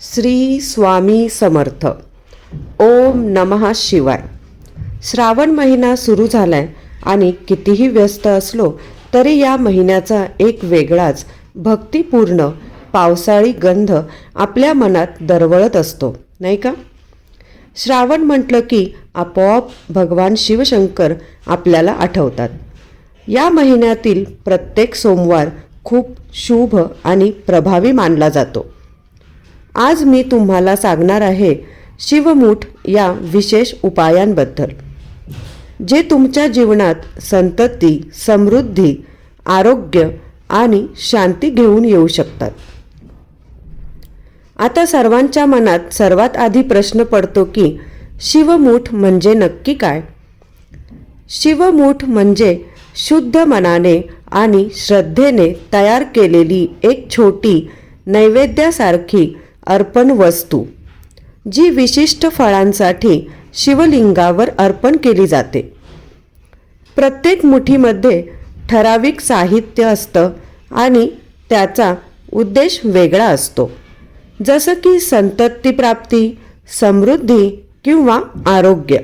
श्री स्वामी समर्थ. ओम नमः शिवाय. श्रावण महिना सुरू झालाय आणि कितीही व्यस्त असलो तरी या महिन्याचा एक वेगळाच भक्तिपूर्ण पावसाळी गंध आपल्या मनात दरवळत असतो नाही का? श्रावण म्हटलं की आपोआप भगवान शिवशंकर आपल्याला आठवतात. या महिन्यातील प्रत्येक सोमवार खूप शुभ आणि प्रभावी मानला जातो. आज मी तुम्हाला सांगणार आहे शिवमूठ या विशेष उपायांबद्दल. जे तुमच्या जीवनात संतती समृद्धी आरोग्य आणि शांती घेऊन येऊ शकतात. आता सर्वांच्या मनात सर्वात आधी प्रश्न पडतो की शिवमूठ म्हणजे नक्की काय? शिवमूठ म्हणजे शुद्ध मनाने आणि श्रद्धेने तयार केलेली एक छोटी नैवेद्यासारखी अर्पण वस्तू जी विशिष्ट फळांसाठी शिवलिंगावर अर्पण केली जाते. प्रत्येक मुठीमध्ये ठराविक साहित्य असतं आणि त्याचा उद्देश वेगळा असतो. जसं की संततीप्राप्ती समृद्धी किंवा आरोग्य.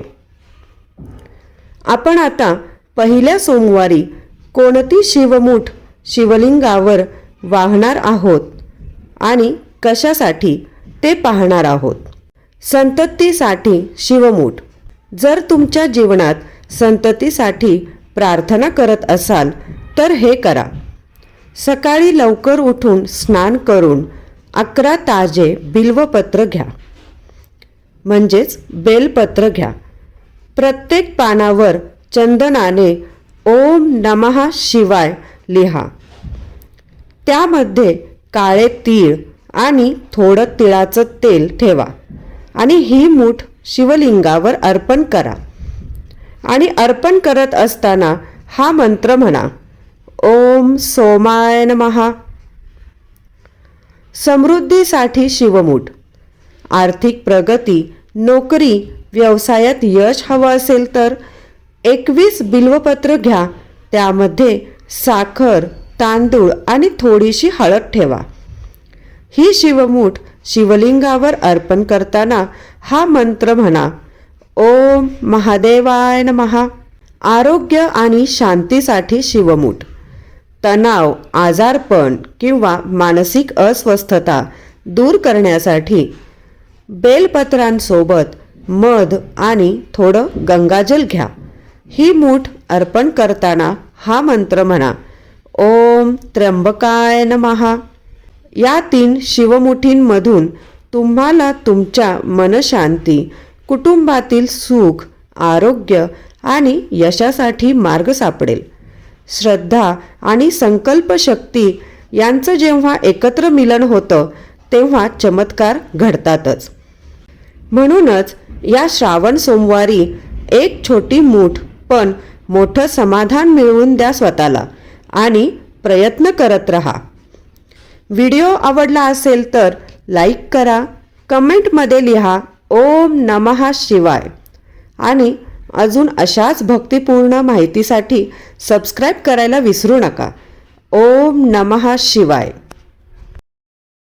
आपण आता पहिल्या सोमवारी कोणती शिवमूठ शिवलिंगावर वाहणार आहोत आणि कशासाठी ते पाहणार आहोत? संततीसाठी शिवमूठ. जर तुमच्या जीवनात संततीसाठी प्रार्थना करत असाल तर हे करा. सकाळी लवकर उठून स्नान करून अकरा ताजे बिल्वपत्र घ्या. म्हणजेच बेलपत्र घ्या. प्रत्येक पानावर चंदनाने ओम नमः शिवाय लिहा. त्यामध्ये काळे तीळ आणि थोडं तिळाचं तेल ठेवा. आणि ही मूठ शिवलिंगावर अर्पण करा. आणि अर्पण करत असताना हा मंत्र म्हणा. ओम सोमाय महा समृद्धीसाठी शिवमूठ. आर्थिक प्रगती नोकरी व्यवसायात यश हवं असेल तर एकवीस बिल्वपत्र घ्या. त्यामध्ये साखर तांदूळ आणि थोडीशी हळद ठेवा. ही शिवमूठ शिवलिंगावर अर्पण करताना हा मंत्र म्हणा ओम महादेवाय महा आरोग्य आणि शांतीसाठी शिवमूठ. तणाव आजारपण किंवा मानसिक अस्वस्थता दूर करण्यासाठी बेलपत्रांसोबत मध आणि थोडं गंगाजल घ्या. ही मूठ अर्पण करताना हा मंत्र म्हणा ओम त्र्यंबकाय नमहा या तीन शिवमुठींमधून तुम्हाला तुमच्या मनशांती कुटुंबातील सुख आरोग्य आणि यशासाठी मार्ग सापडेल. श्रद्धा आणि संकल्पशक्ती यांचं जेव्हा एकत्र मिलन होतं तेव्हा चमत्कार घडतातच. म्हणूनच या श्रावण सोमवारी एक छोटी मूठ पण मोठं समाधान मिळवून द्या स्वतःला आणि प्रयत्न करत रहा. व्हिडिओ आवडला असेल तर लाईक करा कमेंटमध्ये लिहा ओम नमः शिवाय. आणि अजून अशाच भक्तिपूर्ण माहितीसाठी सबस्क्राईब करायला विसरू नका. ओम नमः शिवाय.